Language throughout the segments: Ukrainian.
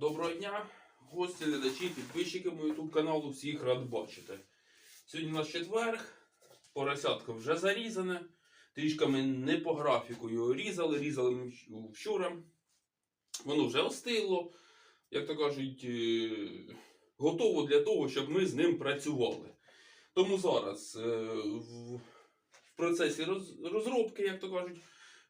Доброго дня, гості, глядачі, підписчики мого YouTube каналу, всіх рад бачити. Сьогодні у нас четверг, поросятка вже зарізане. Трішки ми не по графіку його різали, різали вчора. Воно вже остило, як то кажуть, е, готово для того, щоб ми з ним працювали. Тому зараз е, в, в процесі розробки, як то кажуть,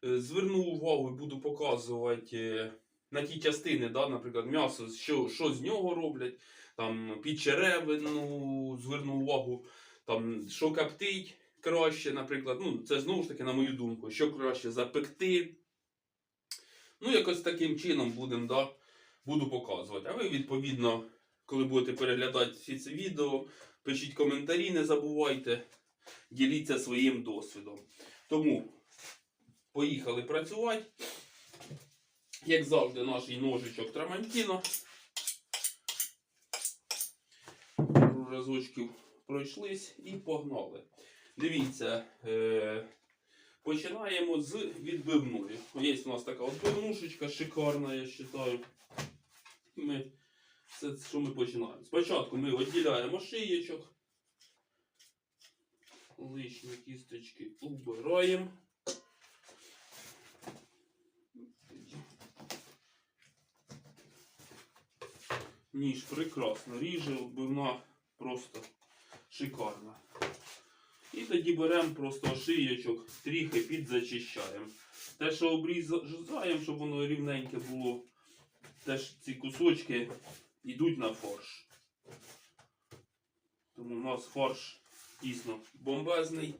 е, зверну увагу і буду показувати. На ті частини, да, наприклад, м'ясо, що, що з нього роблять, там під черевину зверну увагу, там, що коптить краще, наприклад. Ну, це знову ж таки, на мою думку, що краще запекти. Ну, якось таким чином будем, да, буду показувати. А ви, відповідно, коли будете переглядати всі ці відео, пишіть коментарі, не забувайте, діліться своїм досвідом. Тому поїхали працювати. Як завжди, наш ножичок Трамантіно. Пару разочків пройшлись і погнали. Дивіться, е- починаємо з відбивної. Є у нас така відбивнушечка шикарна, я вважаю. Ми, це що ми починаємо. Спочатку ми відділяємо шиєчок. Лишні кісточки убираємо. Ніж прекрасно ріже, отбивна просто шикарна. І тоді беремо просто шиєчок, тріхи підзачищаємо. Те, що обрізаємо, щоб воно рівненьке було, теж ці кусочки йдуть на фарш. Тому у нас фарш дійсно бомбезний.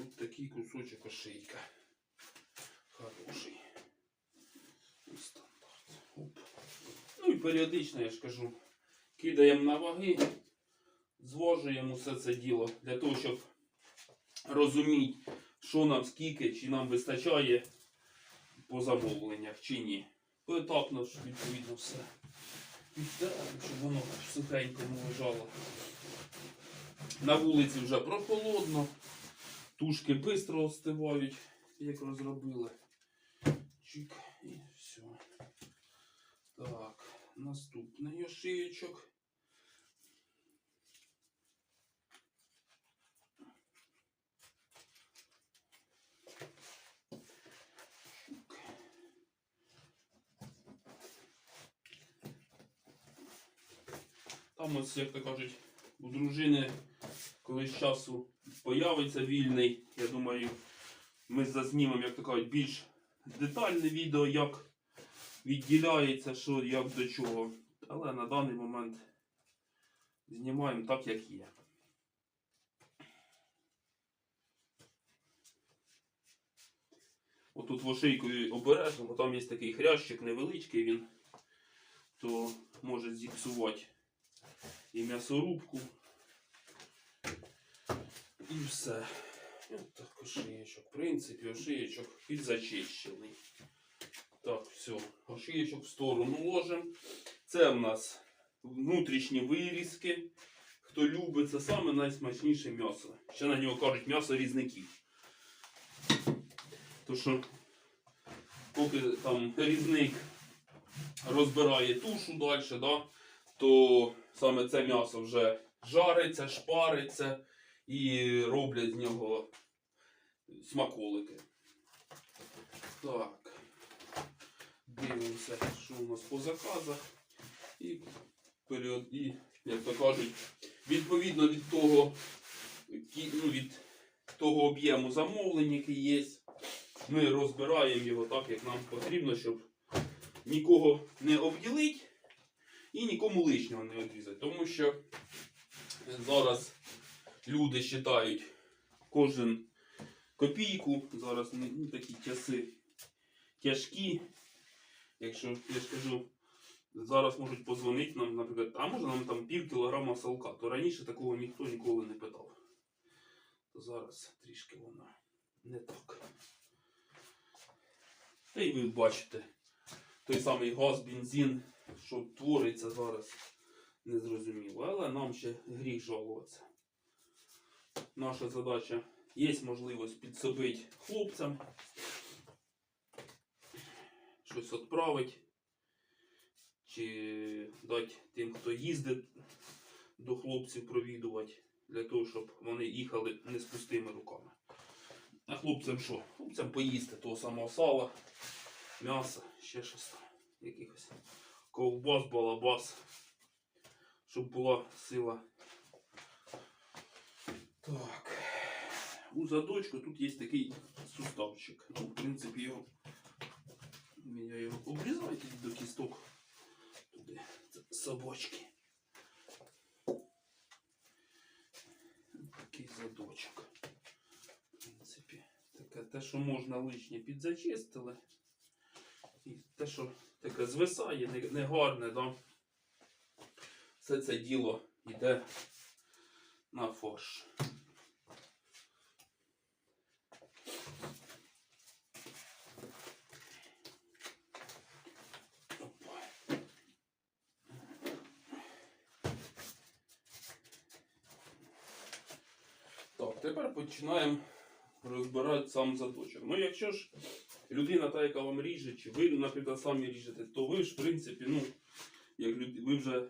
Ось такий кусочок ошийка. Хороший. І стандарт. Оп. Ну і періодично, я ж кажу, кидаємо на ваги, зважуємо все це діло для того, щоб розуміти, що нам скільки, чи нам вистачає по замовленнях, чи ні. Поетапно відповідно все. Віддаємо, щоб воно в сухенькому лежало. На вулиці вже прохолодно, тушки швидко остивають, як розробили. Чик, і все. Так, наступний ошиєчок. Чик. Там ось, як то кажуть, у дружини колись часу появиться вільний. Я думаю, ми зазнімемо, як то кажуть, більш детальне відео, як відділяється, що як до чого. Але на даний момент знімаємо так, як є. Отут в ошийку обережно, бо там є такий хрящик невеличкий він, то може зіпсувати і м'ясорубку. І все. От так ошиєчок. В принципі, ошиєчок підзачищений. Так, все, ошиєчок в сторону ложимо. Це в нас внутрішні вирізки. Хто любить, це саме найсмачніше м'ясо. Ще на нього кажуть м'ясо різників. То що, поки там різник розбирає тушу далі, да, то саме це м'ясо вже жариться, шпариться і роблять з нього смаколики. Так. Дивимося, що у нас по заказах. І, період, і як то кажуть, відповідно від того, ну, від того об'єму замовлень, який є, ми розбираємо його так, як нам потрібно, щоб нікого не обділити і нікому лишнього не відрізати. Тому що зараз люди вважають кожен копійку. Зараз ну, ну, такі часи тяжкі. Якщо я ж кажу, зараз можуть позвонити нам, наприклад, а може нам там пів кілограма салка, то раніше такого ніхто ніколи не питав. То зараз трішки воно не так. Та й ви бачите, той самий газ, бензин, що твориться зараз, незрозуміло. Але нам ще гріх жалуватися. Наша задача є можливість підсобити хлопцям, щось відправити, чи дати тим, хто їздить до хлопців провідувати, для того, щоб вони їхали не з пустими руками. А хлопцям що? Хлопцям поїсти того самого сала, м'яса, ще щось там, якихось ковбас, балабас, щоб була сила. Так. У задочку тут є такий суставчик. Ну, в принципі, його. Я його обрізаю до кісток. Туди. Собачки. Такий задочок. В принципі, таке те, що можна лишнє підзачистили. І те, що таке звисає, не, не да? все це діло йде на фарш. Опа. Так, тепер починаємо розбирати сам заточок. Ну, якщо ж людина та, яка вам ріже, чи ви, наприклад, самі ріжете, то ви ж, в принципі, ну, як люд... ви вже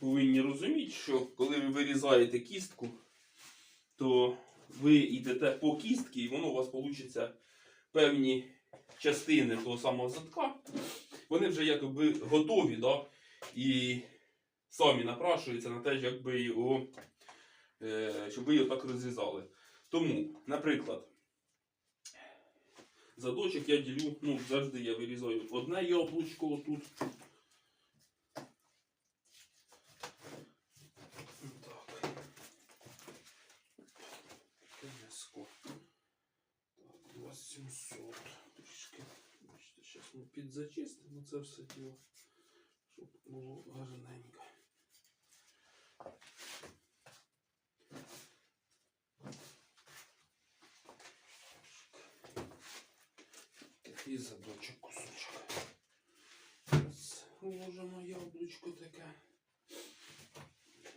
повинні розуміти, що коли ви вирізаєте кістку, то ви йдете по кістці, і воно у вас вийде певні частини того самого задка. Вони вже якби готові, да? і самі напрашуються на те, якби його, щоб ви його так розрізали. Тому, наприклад, задочок я ділю, ну, завжди я вирізаю одне яблучко отут. Так. Таке м'яско. Так, 2700. Трішки. Бачите, зараз ми підзачистимо це все діло, щоб було гарненько. Такий задочок кусочок. Вложимо яблучко таке.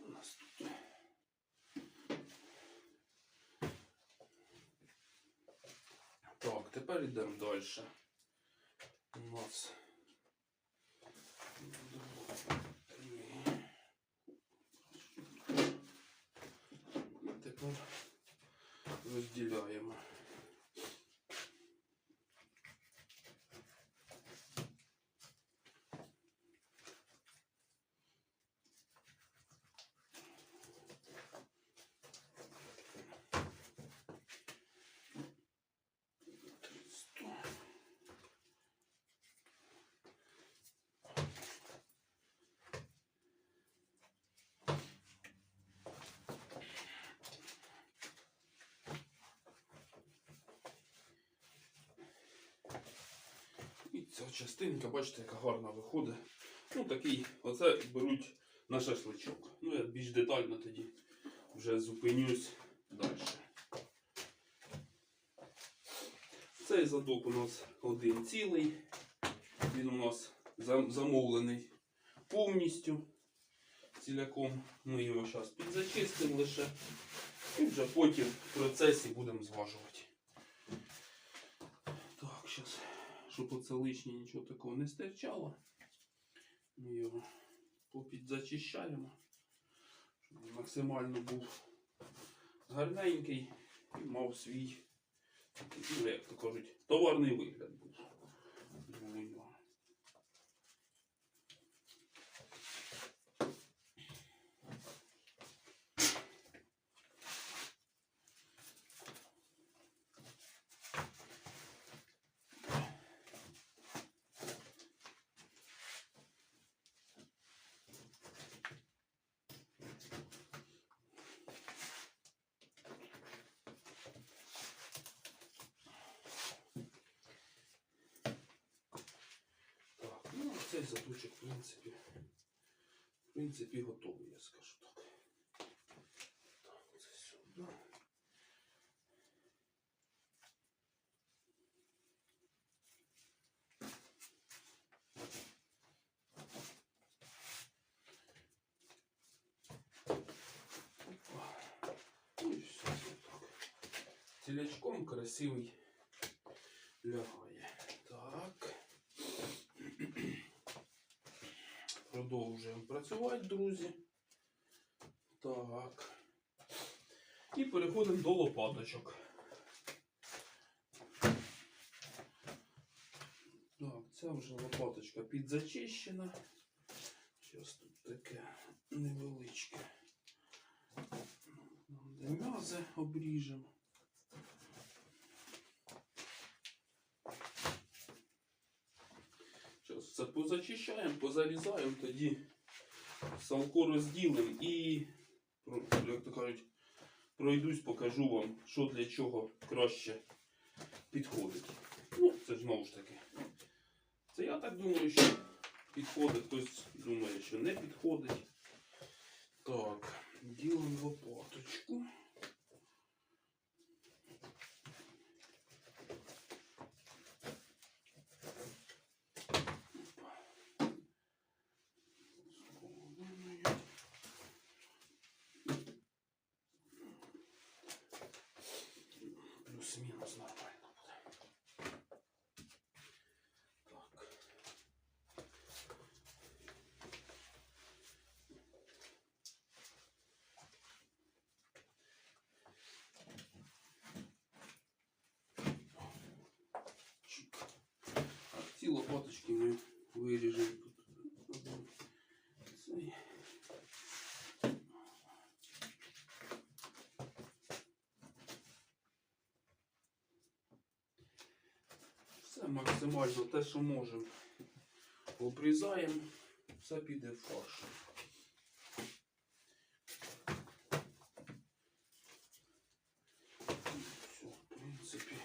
У нас тут. Так, тепер йдемо далі. У нас. І тепер розділяємо. Сто. І ця частинка, бачите, яка гарна виходить. Ну, такий, оце беруть на шашличок. Ну, я більш детально тоді вже зупинюсь далі. Цей задок у нас один цілий. Він у нас замовлений повністю ціляком. Ми його зараз підзачистимо лише. І вже потім в процесі будемо зважувати. Так, зараз, щоб оце лишнє нічого такого не стирчало. Ми його попідзачищаємо. Щоб він максимально був гарненький і мав свій, ну, як то кажуть, товарний вигляд був. цей задучок, в принципі, в принципі, готовий, я скажу так. Так, це сюди. Опа. Ну і Продовжуємо працювати, друзі. Так. І переходимо до лопаточок. Так, ця вже лопаточка підзачищена. Зараз тут таке невеличке. М'язи обріжемо. Все позачищаємо, позарізаємо, тоді салко розділимо і, як то кажуть, пройдусь, покажу вам, що для чого краще підходить. Ну, це ж знову ж таки. Це я так думаю, що підходить, хтось думає, що не підходить. Так, ділимо лопаточку. Плюс-мінус нормально буде. Так. Чик. А ці лопаточки ми виріжемо. Все максимально те, що можемо. Обрізаємо, все піде в фарш. Все, в принципі.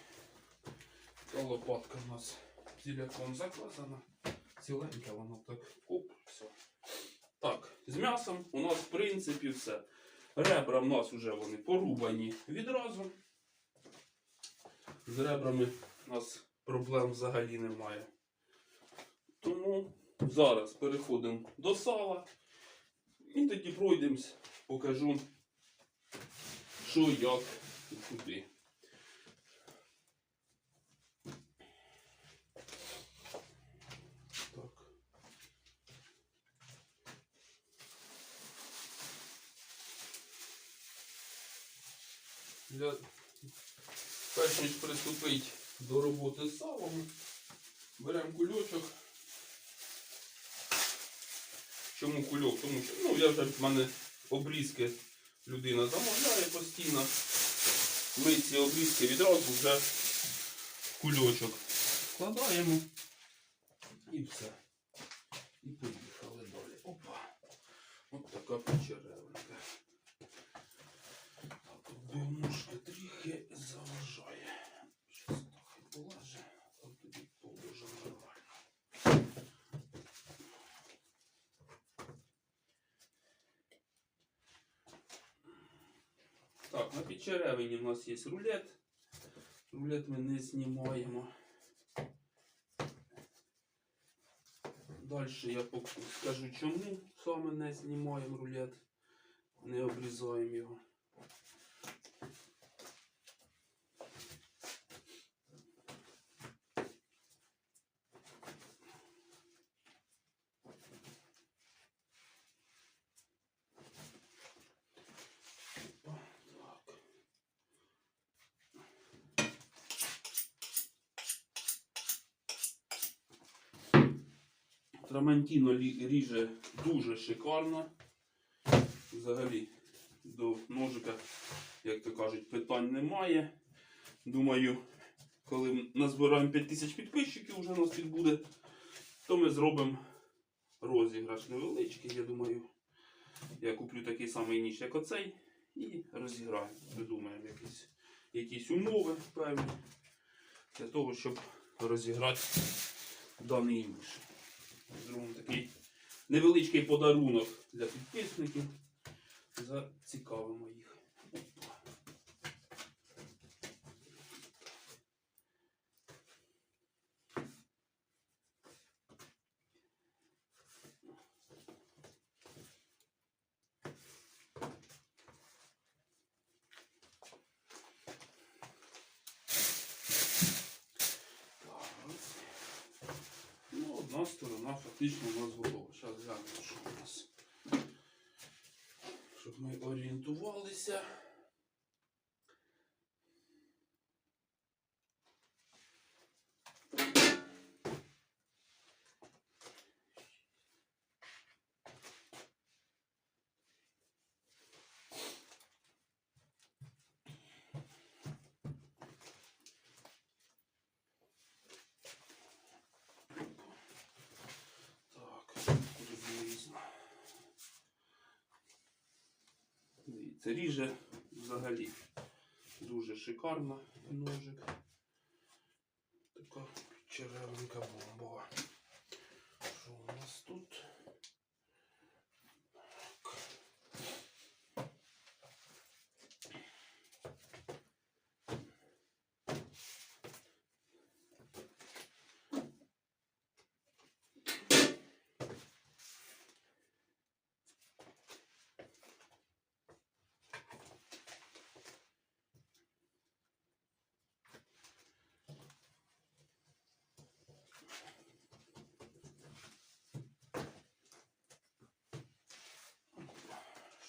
Та лопатка у нас зіляком заказана. Ціленька воно так. Оп, все. Так, з м'ясом у нас в принципі все. Ребра в нас вже вони порубані відразу. З ребрами у нас проблем взагалі немає. Тому зараз переходимо до сала. І тоді пройдемось, покажу, що, як і куди. Так. Для перш ніж приступити до роботи з салом, беремо кульочок. Чому кульок? Тому що ну, я вже в мене обрізки людина замовляє постійно. Ми ці обрізки відразу вже кульочок вкладаємо і все. І поїхали далі. Опа. От така печеревинка. Так, от бімушка трохи заважає. Щас трохи полаже, а тоді положимо нормально. Так, на підчеревині у нас є рулет. Рулет ми не знімаємо. Далі я скажу, чому саме не знімаємо рулет, не обрізаємо його. Опа, Так. Трамантіно ріже дуже шикарно. Взагалі до ножика, як то кажуть, питань немає. Думаю, коли назбираємо 5000 підписчиків, вже у нас тут буде, то ми зробимо розіграш невеличкий. Я думаю, я куплю такий самий ніж, як оцей, і розіграємо. Придумаємо якісь, якісь умови певні для того, щоб розіграти даний ніж. Зробимо такий невеличкий подарунок для підписників. Зацікавимо їх. Опа. Так. Ну, одна одна сторона фактично у нас готова. Зараз глянемо, що у нас. Щоб ми орієнтувалися. Так, приблизно. Дивіться, ріже взагалі дуже шикарно ножик. Така черевинка бомбова. Що у нас тут? Так.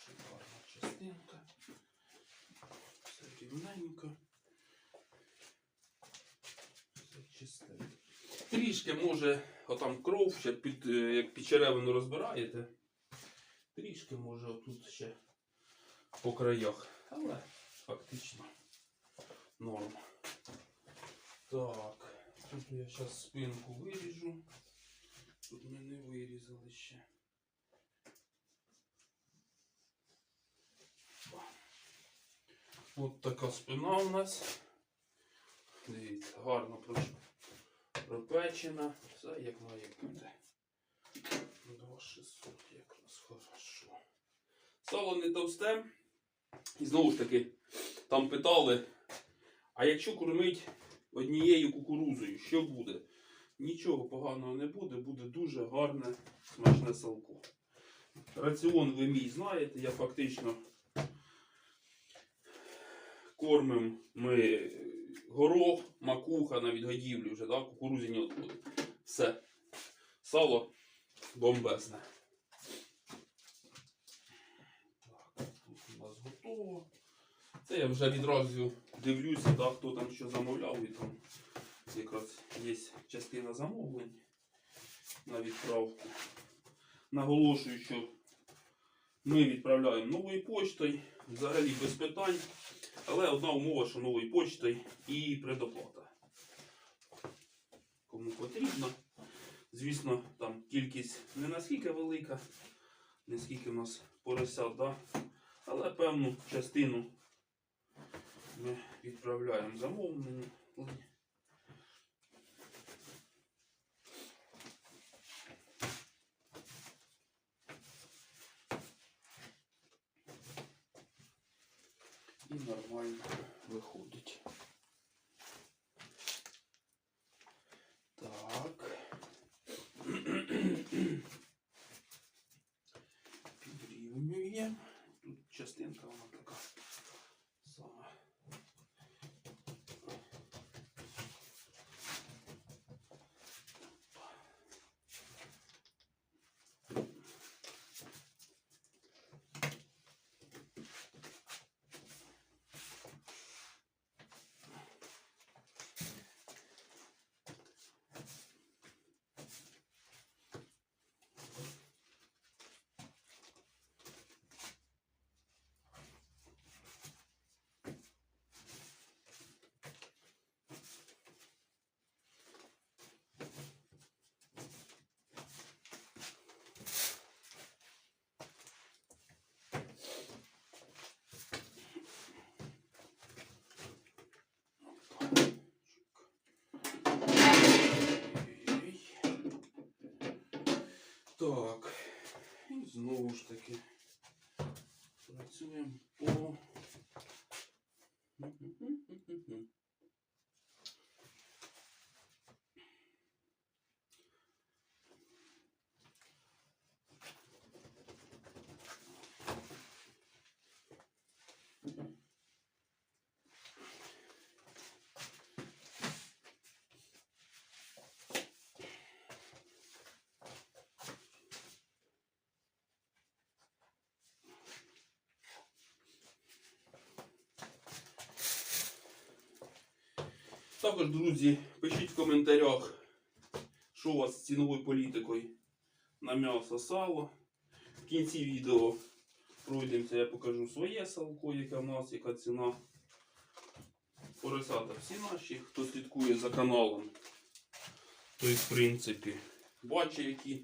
Шикарна частинка. Все рівненько. Трішки може, отам кров ще під, е, як під черевину розбираєте. Трішки може отут ще по краях. Але фактично норм. Так, тут я зараз спинку виріжу. Тут ми не вирізали ще. От така спина у нас. Дивіться, гарно пропечена. Все як має бути. 2600 якраз хорошо. Сало не товсте. І знову ж таки, там питали, а якщо кормить однією кукурузою, що буде? Нічого поганого не буде, буде дуже гарне смачне салко. Раціон ви мій знаєте, я фактично кормимо ми горох, макуха на відгодівлі вже, да? кукурузяні відходи. Все. Сало бомбезне. Так, тут у нас готово. Це я вже відразу дивлюся, да, хто там що замовляв. І там якраз є частина замовлень на відправку. Наголошую, що ми відправляємо новою поштою, взагалі без питань. Але одна умова, що новою почтою і предоплата. Кому потрібно. Звісно, там кількість не наскільки велика, не скільки в нас поросят, да? але певну частину ми відправляємо замовлення. І нормально виходить. Так. Підрівнюємо. Тут частинка вона така сама. Так. І знову ж таки працюємо по. Також, друзі, пишіть в коментарях, що у вас з ціновою політикою на м'ясо сало. В кінці відео пройдемося, я покажу своє салко, яке в нас, яка ціна. Поросята всі наші, хто слідкує за каналом, той, в принципі, бачить, які,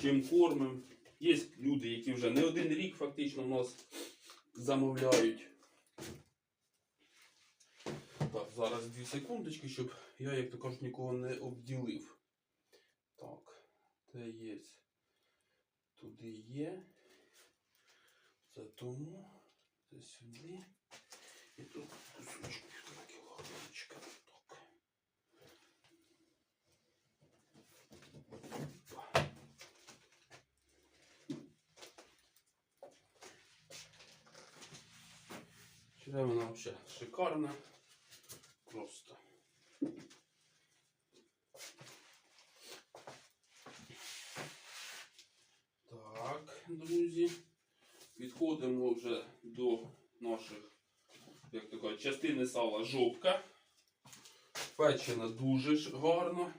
чим кормимо. Є люди, які вже не один рік фактично в нас замовляють. Так, зараз дві секундочки, щоб я, як то кажуть, нікого не обділив. Так, це є. Туди є. Це тому. Це сюди. І тут кусочок півтора кілограмчика. Так. Черевина вообще шикарна. Просто. Так, друзі. Підходимо вже до наших, як кажуть, частини сала жопка. Печена дуже ж гарно.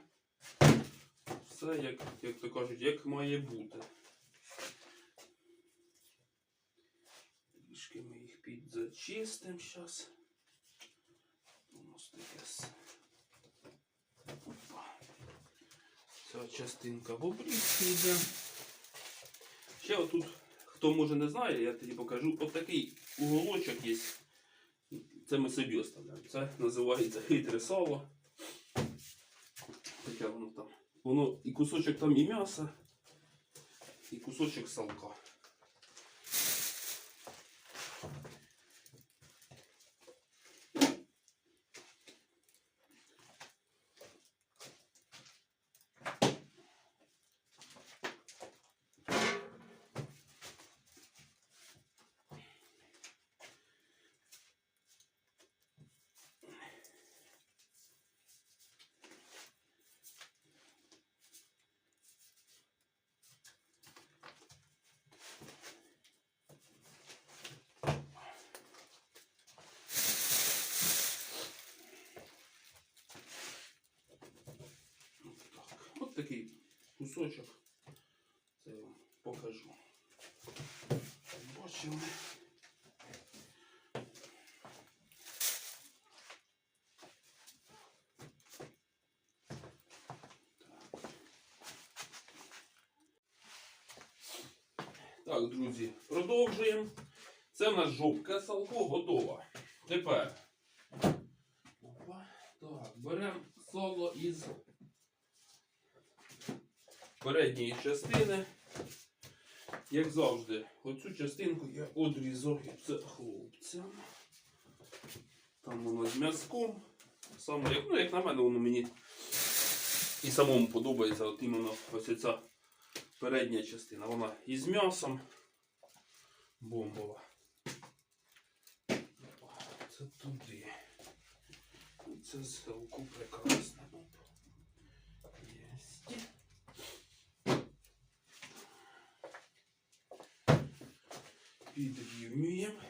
Все, як, як то кажуть, як має бути. Трішки ми їх підзачистимо зараз. У нас таке с- Опа. Ця частинка в обрізці йде. Ще отут, хто може не знає, я тоді покажу. От такий уголочок є. Це ми собі оставляємо. Це називається хитре сало. Таке воно там. Воно і кусочок там і м'яса, і кусочок салка. Так, от такий кусочок. Це я вам покажу. Бачили. Так, друзі, продовжуємо. Це в нас жопка салко готова. Тепер. Опа. Так, беремо соло із передньої частини. Як завжди, оцю частинку я одрізаю це хлопцям. Там воно з м'язком. Саме як, ну, як на мене, воно мені і самому подобається. От іменно ось ця передня частина. Вона із м'ясом. Бомбова. Це туди. Це селку прекрасно. Підрівнюємо.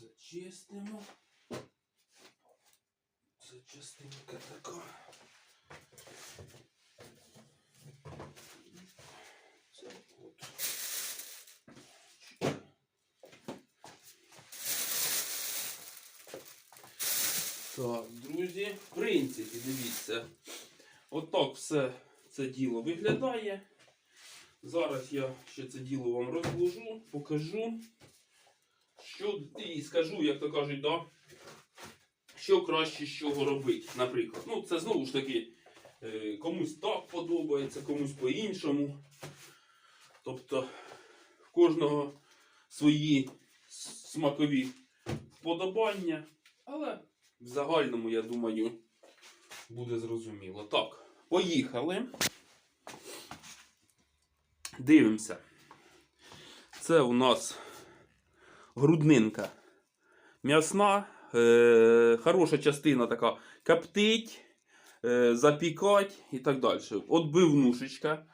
Зачистимо. Це частинка така. Це от. Так, друзі, в принципі, дивіться. Отак все це діло виглядає. Зараз я ще це діло вам розложу, покажу. Що і скажу, як то кажуть, да, що краще з чого робити. Наприклад, ну це знову ж таки е, комусь так подобається, комусь по-іншому. Тобто в кожного свої смакові вподобання, але в загальному, я думаю, буде зрозуміло. Так, поїхали. Дивимося. Це у нас груднинка м'ясна, е, хороша частина така коптить, е, запікать і так далі. Отбивнушечка.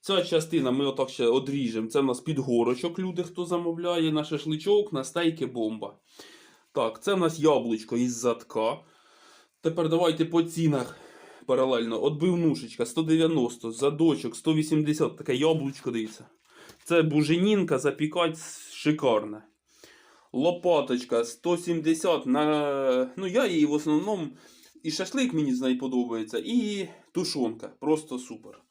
Ця частина ми отак ще одріжемо. Це в нас підгорочок, люди, хто замовляє на шашличок, на стейки бомба. Так, це в нас яблучко із задка. Тепер давайте по цінах паралельно. Отбивнушечка 190, задочок 180, таке яблучко дивіться. Це буженінка, запікать шикарне. Лопаточка 170 на. Ну, я її в основному. І шашлик мені з подобається, і тушонка. Просто супер.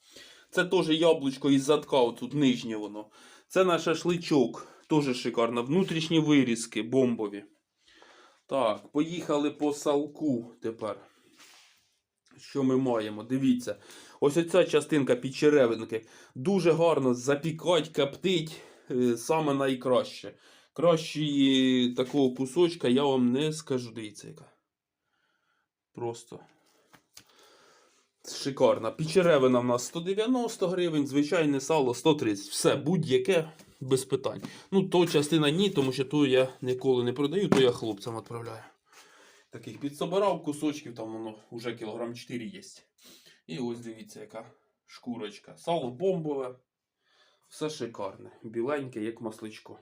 Це теж яблучко із задка, отут нижнє воно. Це на шашличок. Теж шикарно. Внутрішні вирізки бомбові. Так, поїхали по салку тепер. Що ми маємо? Дивіться. Ось оця частинка підчеревинки. Дуже гарно запікать, коптить. е, Саме найкраще. Кращої такого кусочка я вам не скажу. Дивіться, яка. Просто. Шикарна. Печеревина в нас 190 гривень, звичайне сало 130. Все, будь-яке без питань. Ну, то частина ні, тому що ту я ніколи не продаю, то я хлопцям відправляю. Таких підсобирав кусочків, там воно вже кілограм 4 є. І ось дивіться, яка шкурочка. Сало бомбове. Все шикарне. Біленьке, як масличко.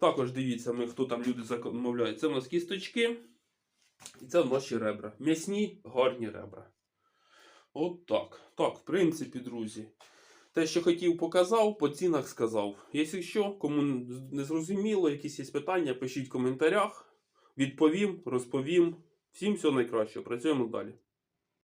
Також дивіться, ми, хто там люди замовляють. Це в нас кісточки. І це ще ребра. М'ясні, гарні ребра. От так. Так, в принципі, друзі. Те, що хотів, показав, по цінах сказав. Якщо що, кому не зрозуміло, якісь є питання, пишіть в коментарях. Відповім, розповім. Всім всього найкращого. Працюємо далі.